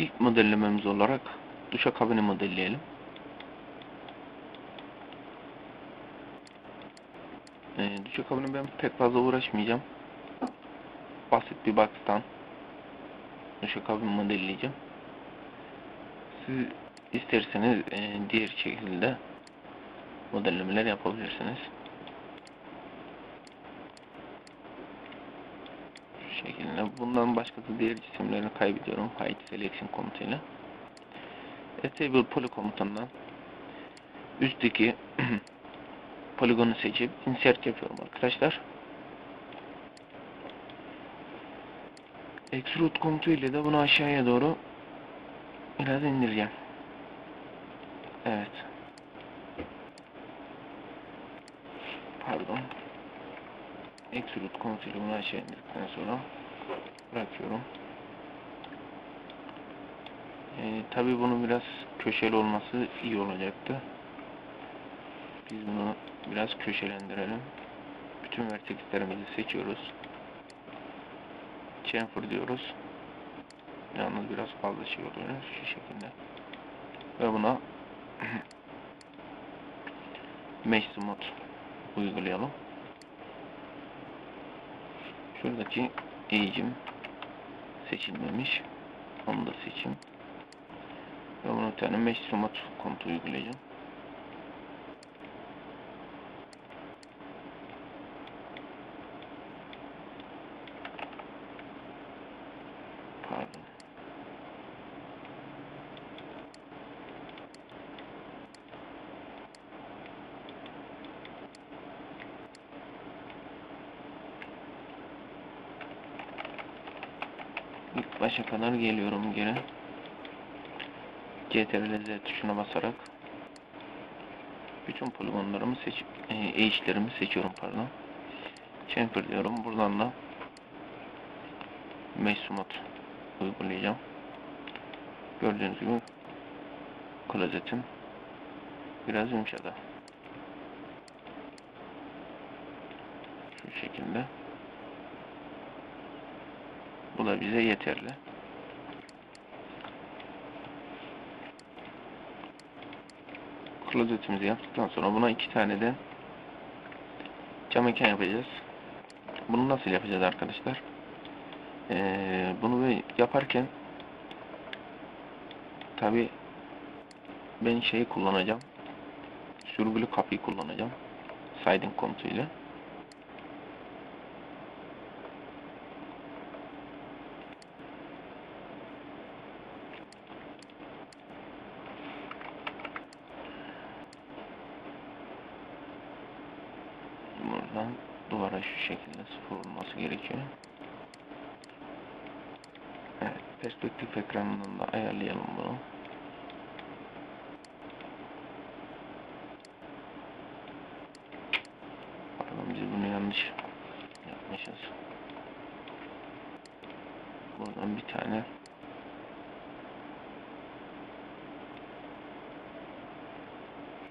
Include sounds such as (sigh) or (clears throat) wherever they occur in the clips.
İlk modellememiz olarak duşakabini modelleyelim. Ee, duşakabini ben pek fazla uğraşmayacağım. Basit bir box'tan duşakabini modelleyeceğim. Siz isterseniz e, diğer şekilde modellemeler yapabilirsiniz. Şu şekilde. Bundan başka da diğer cisimlerini kaybediyorum. Hide selection komutuyla. Table poly komutundan üstteki (clears throat) poligonu seçip insert yapıyorum arkadaşlar. Extrude komutu ile de bunu aşağıya doğru biraz indireceğim. Evet. Pardon. Extrude komutuyla bunu aşağı indirdikten sonra bırakıyorum. Ee, Tabi bunu biraz köşeli olması iyi olacaktı. Biz bunu biraz köşelendirelim. Bütün vertexlerimizi seçiyoruz. Chamfer diyoruz. Yalnız biraz fazla şey oluyor. Şu şekilde. Ve buna (clears throat) Mesh Smooth uygulayalım. Şuradaki eğicim seçilmemiş. Onu da seçeyim. Ve buna bir tane Smooth komutu uygulayacağım. Pardon. İlk başa kadar geliyorum geri. CTRL Z tuşuna basarak bütün poligonlarımı seç e, eğişlerimi seçiyorum pardon. Chamfer diyorum. Buradan da Mesh Smooth uygulayacağım. Gördüğünüz gibi klozetim biraz yumuşadı. Şu şekilde. Bu da bize yeterli. Klozetimizi yaptıktan sonra buna iki tane de cam mekan yapacağız. Bunu nasıl yapacağız arkadaşlar? Ee, bunu yaparken tabi ben şeyi kullanacağım. Sürgülü kapıyı kullanacağım. Siding komutuyla. Buradan duvara şu şekilde sıfır olması gerekiyor. Evet, perspektif ekranından da ayarlayalım bunu. Pardon biz bunu yanlış yapmışız. Buradan bir tane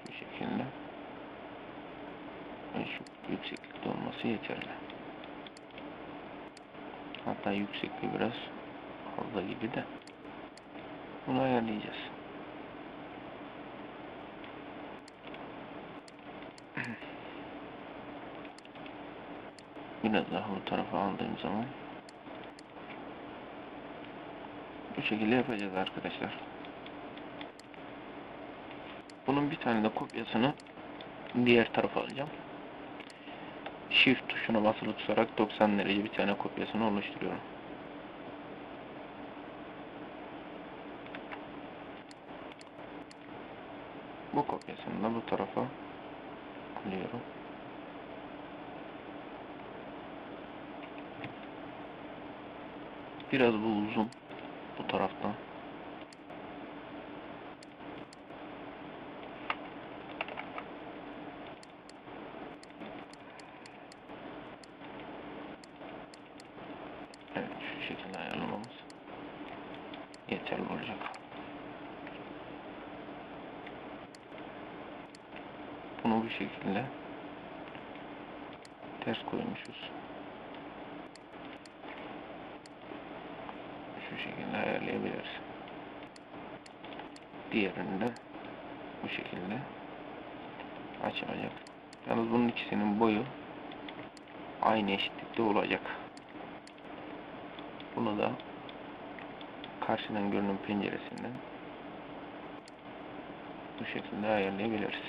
şu şekilde ve şu yükseklikte olması yeterli. Hatta yüksekliği biraz fazla gibi de bunu ayarlayacağız. Biraz daha bu tarafa aldığım zaman bu şekilde yapacağız arkadaşlar. Bunun bir tane de kopyasını diğer tarafa alacağım. Shift tuşuna basılı tutarak 90 derece bir tane kopyasını oluşturuyorum. Bu kopyasını da bu tarafa alıyorum. Biraz bu uzun bu taraftan. Şu şekilde ayarlamamız yeterli olacak. Bunu bu şekilde ters koymuşuz. Şu şekilde ayarlayabiliriz. Diğerini de bu şekilde açılacak. Yalnız bunun ikisinin boyu aynı eşitlikte olacak. Bunu da karşıdan görünüm penceresinden bu şekilde ayarlayabiliriz.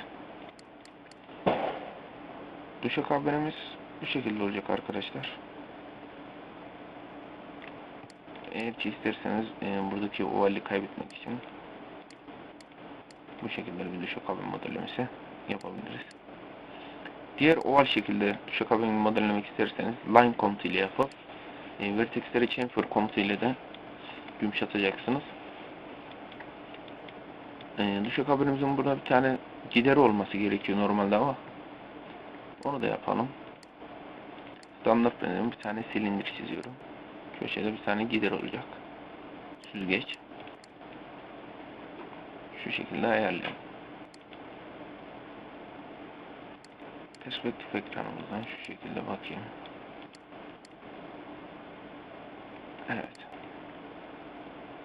Duşakabinimiz bu şekilde olacak arkadaşlar. Eğer ki isterseniz e, buradaki ovalliği kaybetmek için bu şekilde bir duşakabin modellemesi yapabiliriz. Diğer oval şekilde duşakabin modellemek isterseniz line komutu ile yapıp e, vertexleri chamfer komutu ile de yumuşatacaksınız. E, duşakabinimizin burada bir tane gideri olması gerekiyor normalde ama onu da yapalım. Standart benim bir tane silindir çiziyorum. Köşede bir tane gider olacak. Süzgeç. Şu şekilde ayarlayalım. Perspektif ekranımızdan şu şekilde bakayım. Evet.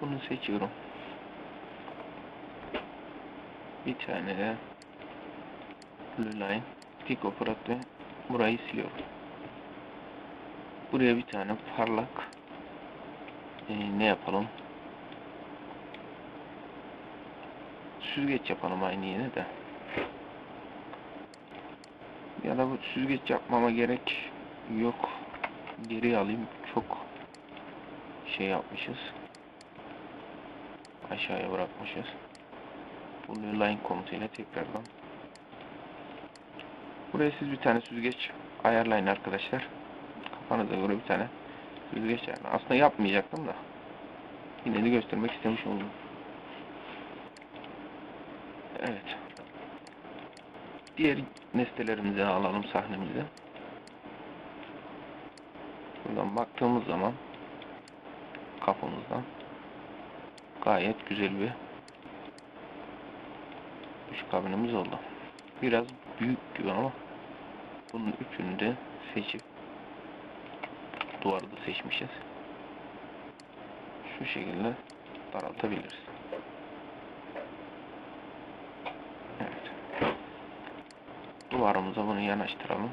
Bunu seçiyorum. Bir tane de Blue Line Tik Operat burayı siliyorum. Buraya bir tane parlak ee, ne yapalım? Süzgeç yapalım aynı yine de. Ya da bu süzgeç yapmama gerek yok. Geri alayım. Çok şey yapmışız. Aşağıya bırakmışız. Bunu line komutuyla tekrardan. Buraya siz bir tane süzgeç ayarlayın arkadaşlar. Kafanıza göre bir tane süzgeç ayarlayın. Aslında yapmayacaktım da. Yine de göstermek istemiş oldum. Evet. Diğer nesnelerimizi alalım sahnemize. Buradan baktığımız zaman kafamızdan gayet güzel bir ışık kabinimiz oldu. Biraz büyük gibi ama bunun üçünü de seçip duvarı da seçmişiz. Şu şekilde daraltabiliriz. Evet. Duvarımıza bunu yanaştıralım.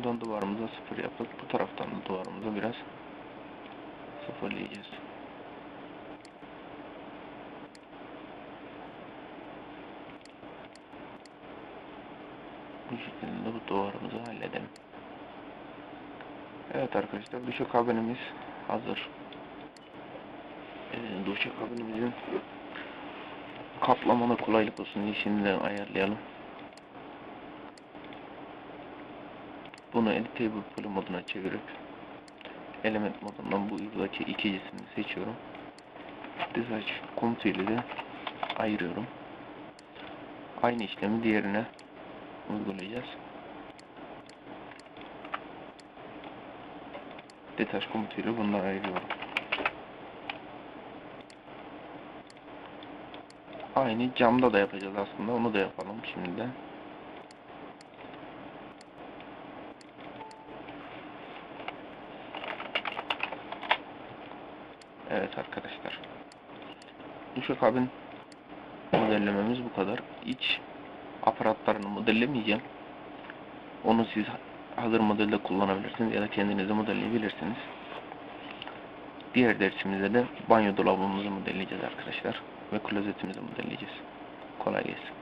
Buradan duvarımıza sıfır yapıp bu taraftan da duvarımıza biraz sıfırlayacağız. Bu şekilde bu duvarımızı halledelim. Evet arkadaşlar duşa kabinimiz hazır. Ee, duşa kabinimizin kaplamana kolaylık olsun diye şimdiden ayarlayalım. Bunu Editable Poly moduna çevirip element modundan bu uygulaçı ikincisini seçiyorum. Design komutu ile de ayırıyorum. Aynı işlemi diğerine uygulayacağız. Detaş komutuyla bunları ayırıyorum. Aynı camda da yapacağız aslında. Onu da yapalım şimdi. Evet arkadaşlar. Duşakabin modellememiz bu kadar. İç aparatlarını modellemeyeceğim. Onu siz hazır modelde kullanabilirsiniz ya da kendinize modelleyebilirsiniz. Diğer dersimizde de banyo dolabımızı modelleyeceğiz arkadaşlar. Ve klozetimizi modelleyeceğiz. Kolay gelsin.